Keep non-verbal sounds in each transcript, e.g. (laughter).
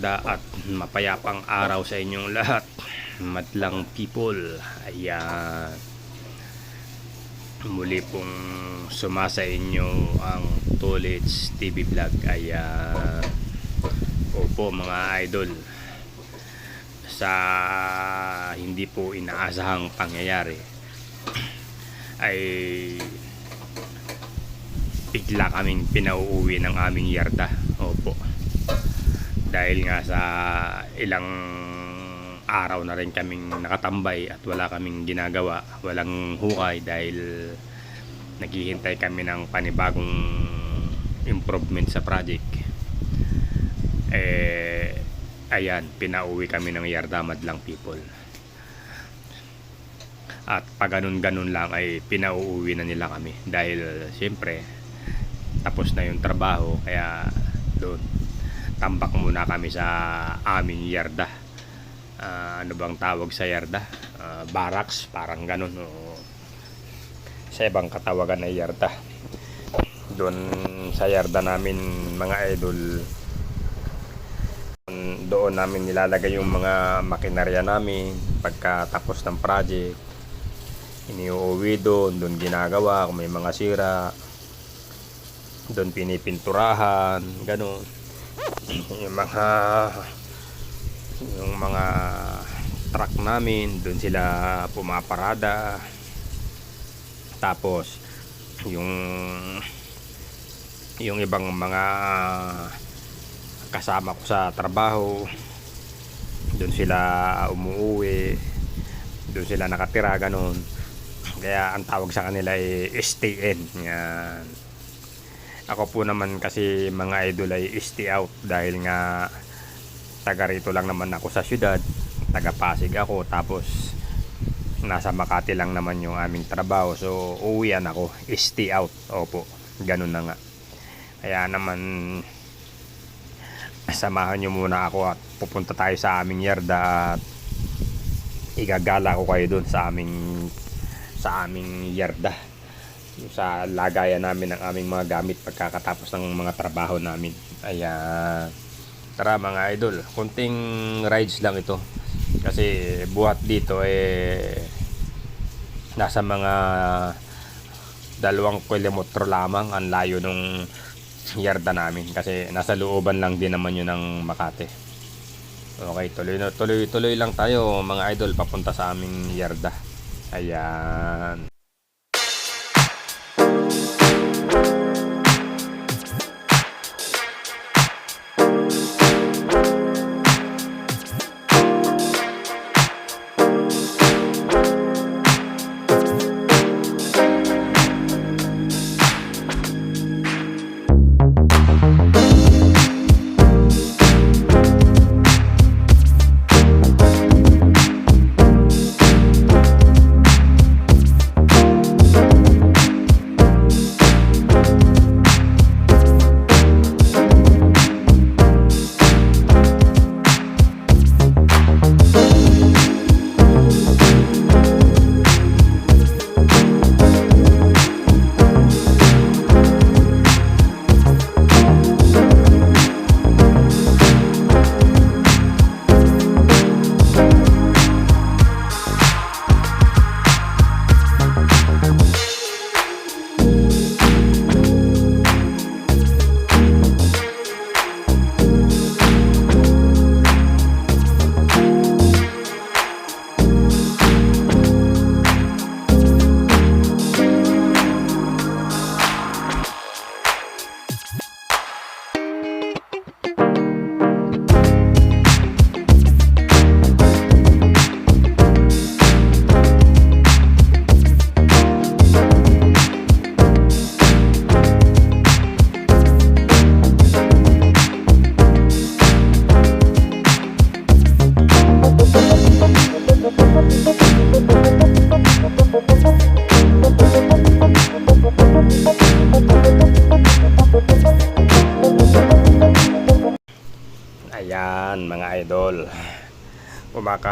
maganda at mapayapang araw sa inyong lahat. Madlang people. Ayan. Muli pong sumasa inyo ang Tolits TV vlog. Ayan. Opo mga idol. Sa hindi po inaasahang pangyayari ay bigla kaming pinauuwi ng aming yarda. Opo. Dahil nga sa ilang araw na rin kaming nakatambay at wala kaming ginagawa, walang hukay dahil naghihintay kami ng panibagong improvement sa project. Eh, ayan, pinauwi kami ng yarda madlang people. At pag ganun-ganun lang ay pinauuwi na nila kami dahil siyempre tapos na yung trabaho kaya doon tambak muna kami sa aming yarda. Ah, ano bang tawag sa yarda? Ah, barracks parang ganun o sa ibang katawagan ay yarda. Doon sa yarda namin mga idol doon namin nilalagay yung mga makinarya namin. Pagkatapos ng project iniuwi doon doon ginagawa kung may mga sira. Doon pinipinturahan ganun yung mga yung mga truck namin doon sila pumaparada. Tapos yung yung ibang mga kasama ko sa trabaho doon sila umuwi doon sila nakatira ganun. Kaya ang tawag sa kanila ay STN yan ako po naman kasi mga idol ay stay out dahil nga taga rito lang naman ako sa syudad taga Pasig ako tapos nasa Makati lang naman yung aming trabaho. So uwian ako stay out. Opo ganun na nga. Kaya naman samahan nyo muna ako at pupunta tayo sa aming yarda at igagala ko kayo dun sa aming sa aming yarda sa lagayan namin ng aming mga gamit pagkakatapos ng mga trabaho namin. Ayan. Tara mga idol, kunting rides lang ito. Kasi buhat dito eh nasa mga dalawang kilometro lamang ang layo nung yarda namin kasi nasa looban lang din naman yun ng Makati. Okay, tuloy na tuloy tuloy lang tayo mga idol papunta sa aming yarda. Ayan.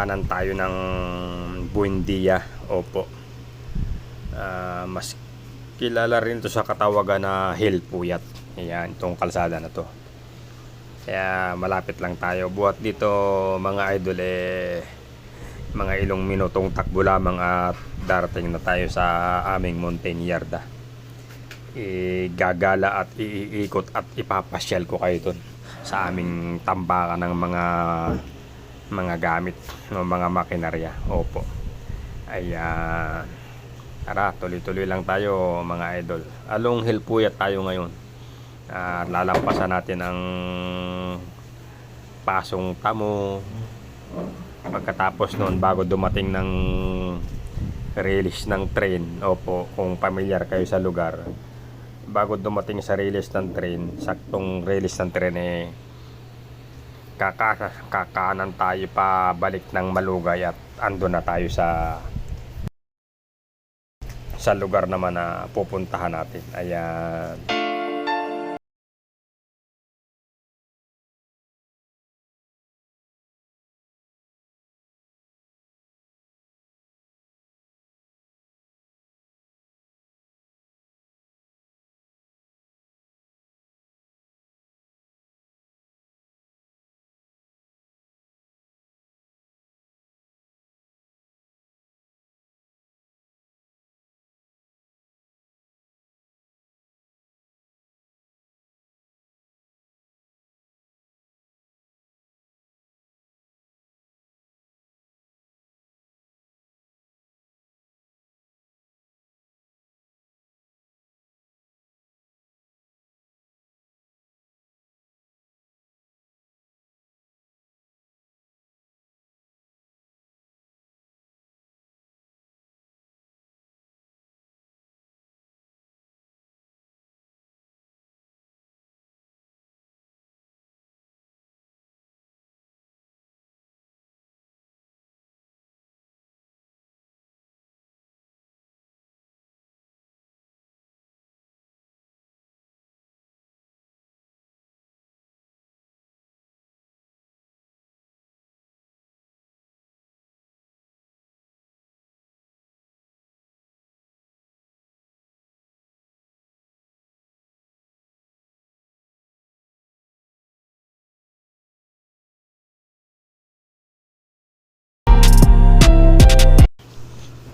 Kumakanan tayo ng Buendia. Opo. Ah, mas kilala rin to sa katawagan na Hill Puyat. Ayan, itong kalsada na to. Kaya malapit lang tayo. Buhat dito mga idol eh mga ilong minutong takbo lamang at darating na tayo sa aming mountain yarda. Igagala at iikot at ipapasyal ko kayo dun sa aming tambakan ng mga mga gamit ng mga makinarya. Opo. Ayan. Tara, tuloy-tuloy lang tayo mga idol. Along hill puyat tayo ngayon. Ah, lalampasan natin ang pasong tamo. Pagkatapos noon, bago dumating ng release ng train, opo, kung familiar kayo sa lugar, bago dumating sa release ng train, saktong release ng train eh, kaka, kakanan tayo pa balik ng Malugay at ando na tayo sa sa lugar naman na pupuntahan natin. Ayan.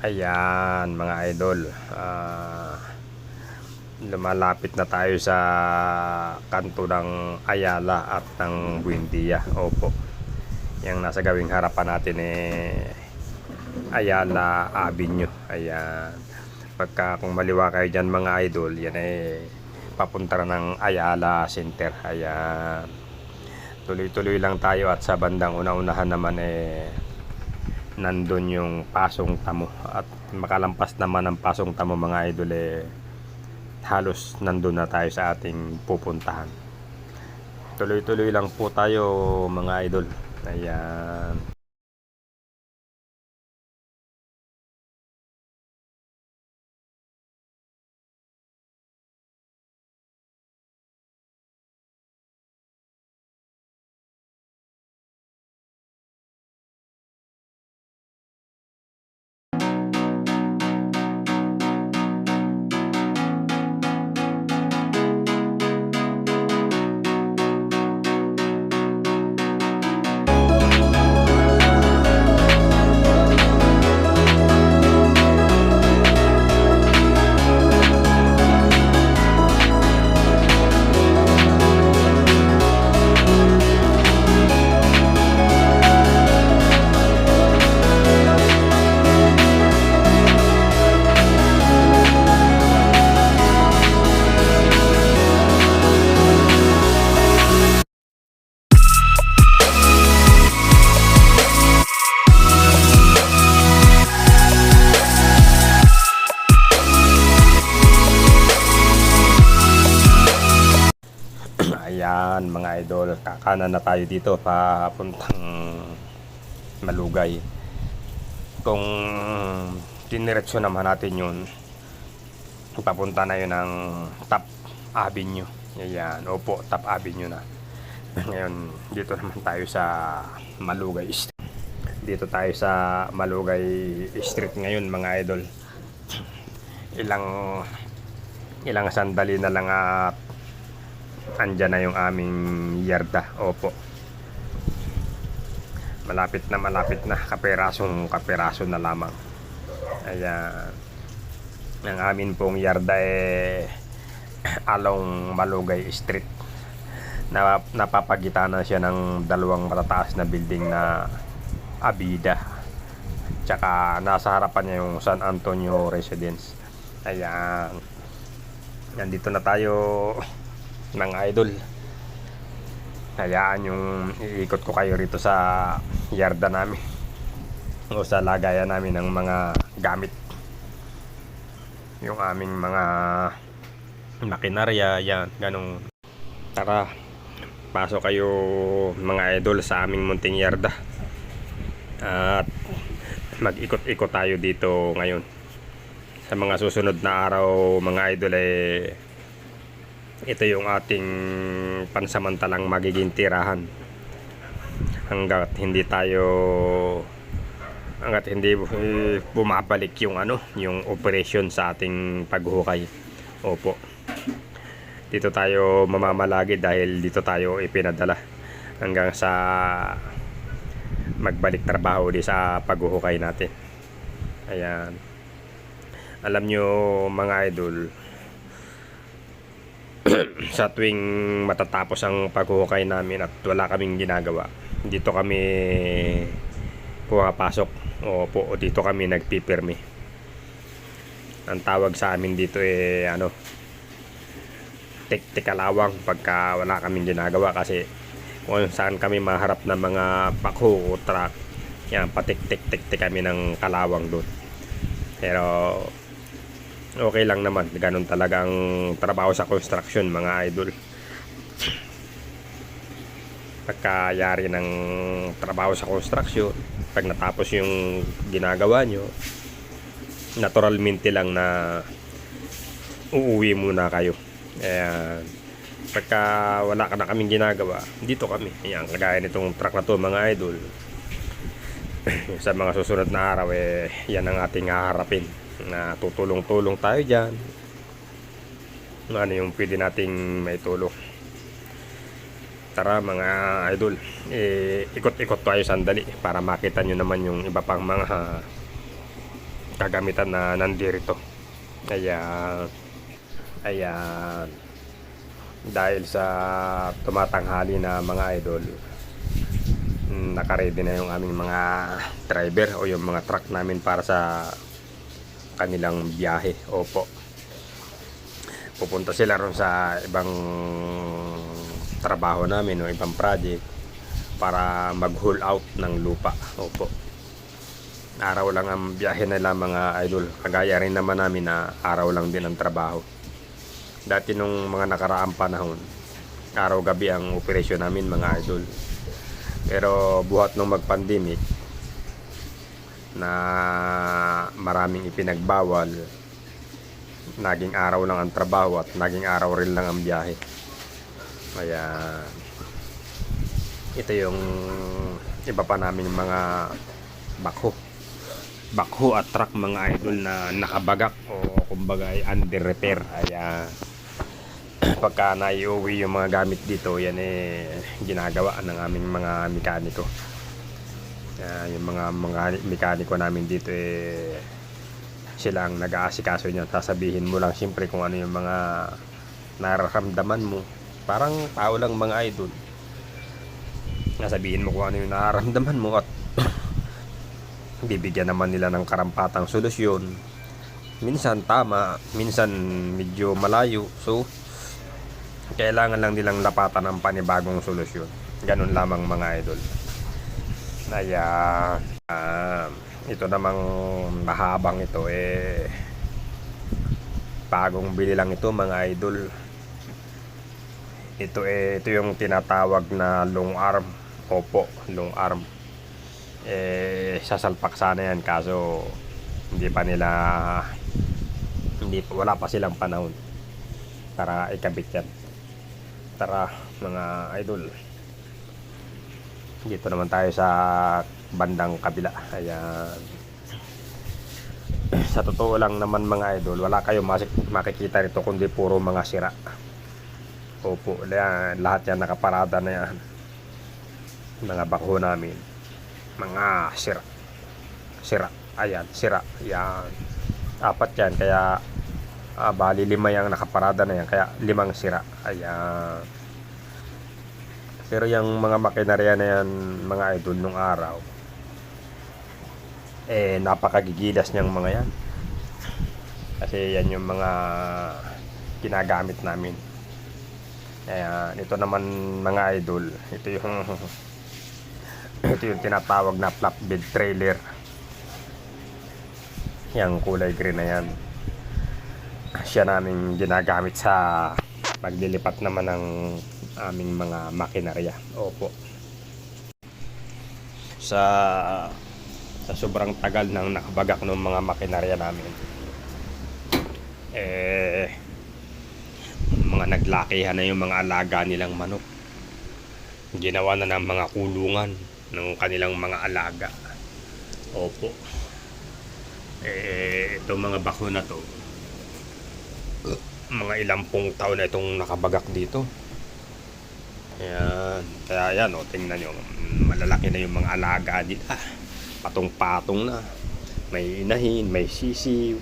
Ayan, mga idol. Ah, lumalapit na tayo sa kanto ng Ayala at ng Buendia. Opo. Yung nasa gawing harapan natin eh Ayala Avenue. Ayan. Pagka kung maliwa kayo dyan mga idol, yan eh papunta ng Ayala Center. Ayan. Tuloy-tuloy lang tayo at sa bandang una-unahan naman eh nandun yung pasong tamo. At makalampas naman ang pasong tamo mga idol eh halos nandun na tayo sa ating pupuntahan. Tuloy-tuloy lang po tayo mga idol. Ayan idol, kakanan na tayo dito papuntang Malugay. Kung diniretso naman natin yun, papunta na yun ng Top Avenue. Ayan, opo, Top Avenue na. Ngayon, dito naman tayo sa Malugay Street. Dito tayo sa Malugay Street ngayon mga idol. Ilang ilang sandali na lang at andyan na yung aming yarda. Opo. Malapit na malapit na kaperasong kaperaso na lamang. Ayan. Ang amin pong yarda eh (clears throat) along Malugay Street na napapagitanan siya ng dalawang matataas na building na Abida. Tsaka nasa harapan niya yung San Antonio Residence. Ayan. Nandito na tayo mga idol. Hayaan yung iikot ko kayo rito sa yarda namin. O sa lagayan namin ng mga gamit. Yung aming mga makinarya, yan, ganong. Tara, pasok kayo mga idol sa aming munting yarda at mag-ikot-ikot tayo dito ngayon sa mga susunod na araw mga idol eh ito yung ating pansamantalang magiging tirahan. Hanggat hindi tayo hanggat hindi bumabalik yung ano yung operation sa ating paghuhukay. Opo. Dito tayo mamamalagi dahil dito tayo ipinadala hanggang sa magbalik trabaho di sa paghuhukay natin. Ayan. Alam nyo mga idol (clears throat) sa tuwing matatapos ang paghuhukay namin at wala kaming ginagawa dito kami pumapasok. O po dito kami nagpipirmi. Ang tawag sa amin dito eh ano tik-tikalawang pagka wala kaming ginagawa kasi kung saan kami maharap ng mga pakho truck yan patik-tik-tik kami ng kalawang doon. Pero okay lang naman ganun talagang trabaho sa construction mga idol pagkayari ng trabaho sa construction pag natapos yung ginagawa nyo naturalmente lang na uuwi muna kayo Ayan. Pagka wala ka na kaming ginagawa, dito kami. Ayan, kagaya nitong truck na to mga idol. (laughs) sa mga susunod na araw, eh, yan ang ating haharapin. Na tutulong-tulong tayo dyan. Ano yung pwede nating may tulong. Tara mga idol, eh, ikot-ikot tayo sandali para makita nyo naman yung iba pang mga kagamitan na nandirito. Ayan. Ayan. Dahil sa tumatanghali na mga idol, nakaready na yung aming mga driver o yung mga truck namin para sa kanilang biyahe. Opo. Pupunta sila ron sa ibang trabaho namin o ibang project para mag-haul out ng lupa. Opo. Araw lang ang biyahe nila mga idol. Kagaya rin naman namin na araw lang din ang trabaho dati nung mga nakaraang panahon araw-gabi ang operasyon namin mga idol pero buhat nung mag-pandemic na maraming ipinagbawal naging araw lang ang trabaho at naging araw rin lang ang biyahe. Kaya ito yung iba pa namin mga bakho. Bakho at truck mga idol na nakabagak o kumbaga ay under repair. Ayan (clears throat) pagka naiuwi yung mga gamit dito yan eh ginagawa ng aming mga mekaniko uh, yung mga mga mekaniko namin dito eh sila ang nag-aasikaso niyan. Sasabihin mo lang siyempre kung ano yung mga nararamdaman mo. Parang tao lang mga idol. Nasabihin mo kung ano yung nararamdaman mo at (coughs) bibigyan naman nila ng karampatang solusyon. Minsan tama minsan medyo malayo. So kailangan lang nilang lapatan ng panibagong solusyon. Ganun lamang mga idol. Kaya, uh, ito namang mahabang ito eh bagong bili lang ito mga idol. Ito eh ito yung tinatawag na long arm. Opo, long arm. Eh sasalpak sana yan kaso hindi pa nila hindi wala pa silang panahon para ikabit yan tara mga idol Dito naman tayo sa bandang kabila. Ayan. (clears throat) Sa totoo lang naman mga idol, wala kayong makikita rito kundi puro mga sira. Opo, yan, lahat yan nakaparada na yan. Mga bako namin. Mga sira. Sira. Ayan, sira. Yan. Apat yan, kaya ah, bali lima yung nakaparada na yan, kaya limang sira. Ayan. Pero yung mga makinarya na yan, mga idol, nung araw, eh, napakagigilas niyang mga yan. Kasi yan yung mga ginagamit namin. Kaya, ito naman mga idol, ito yung (laughs) ito yung tinatawag na flatbed trailer. Yang kulay green na yan. Siya namin ginagamit sa paglilipat naman ng aming mga makinarya. Opo. Sa sa sobrang tagal ng nakabagak ng mga makinarya namin. Eh mga naglakihan na yung mga alaga nilang manok. Ginawa na ng mga kulungan ng kanilang mga alaga. Opo. Eh, itong mga bako na to, mga ilang pong taon na itong nakabagak dito. Ayan. Kaya yan, o, tingnan nyo. Malalaki na yung mga alaga nila. Patong-patong na. May inahin, may sisiw.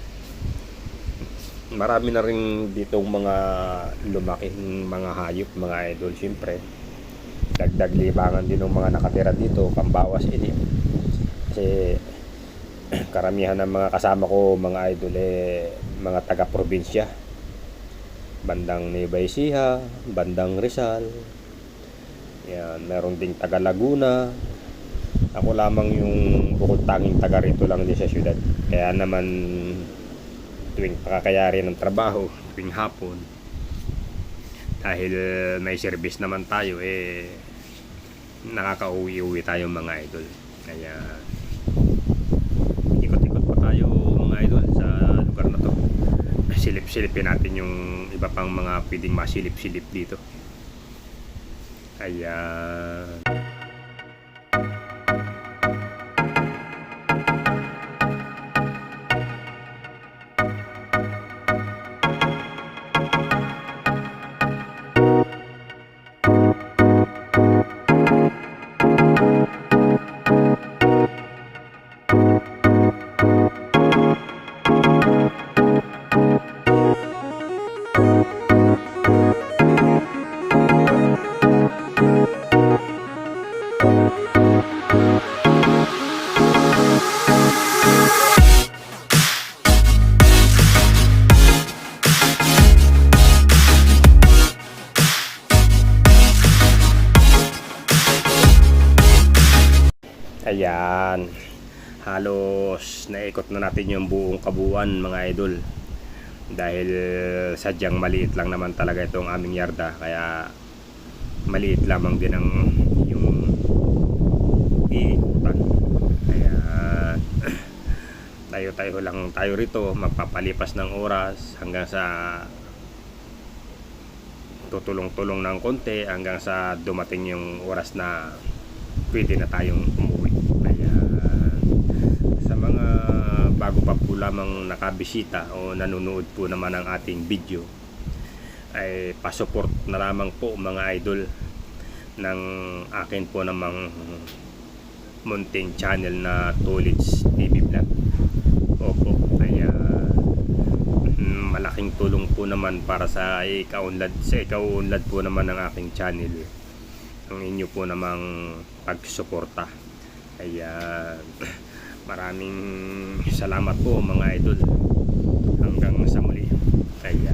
Marami na rin ditong mga lumaking mga hayop, mga idol, siyempre. Dagdag libangan din ng mga nakatira dito, pambawas ini. Kasi (clears throat) karamihan ng mga kasama ko, mga idol, eh, mga taga-probinsya bandang Ecija, bandang Rizal. Yan, meron ding taga Laguna. Ako lamang yung bukod tanging taga rito lang din sa syudad. Kaya naman tuwing pakakayari ng trabaho, tuwing hapon, dahil may service naman tayo, eh, nakakauwi-uwi tayo mga idol. Kaya, ikot-ikot pa tayo mga idol sa lugar na to silip-silipin natin yung iba pang mga pwedeng masilip-silip dito. Ayan. Ayan. Halos naikot na natin yung buong kabuuan mga idol. Dahil sadyang maliit lang naman talaga itong aming yarda. Kaya maliit lamang din ang yung iikutan. Kaya (clears throat) tayo-tayo lang tayo rito. Magpapalipas ng oras hanggang sa tutulong-tulong ng konti hanggang sa dumating yung oras na pwede na tayong umuwi. Kaya sa mga bago pa po lamang nakabisita o nanonood po naman ng ating video ay pasupport na lamang po mga idol ng akin po namang munting channel na Tolits TV Vlog. Opo, kaya mm, malaking tulong po naman para sa ikaunlad sa ikaunlad po naman ng aking channel ang inyo po namang pagsuporta kaya maraming salamat po mga idol. Hanggang sa muli. Kaya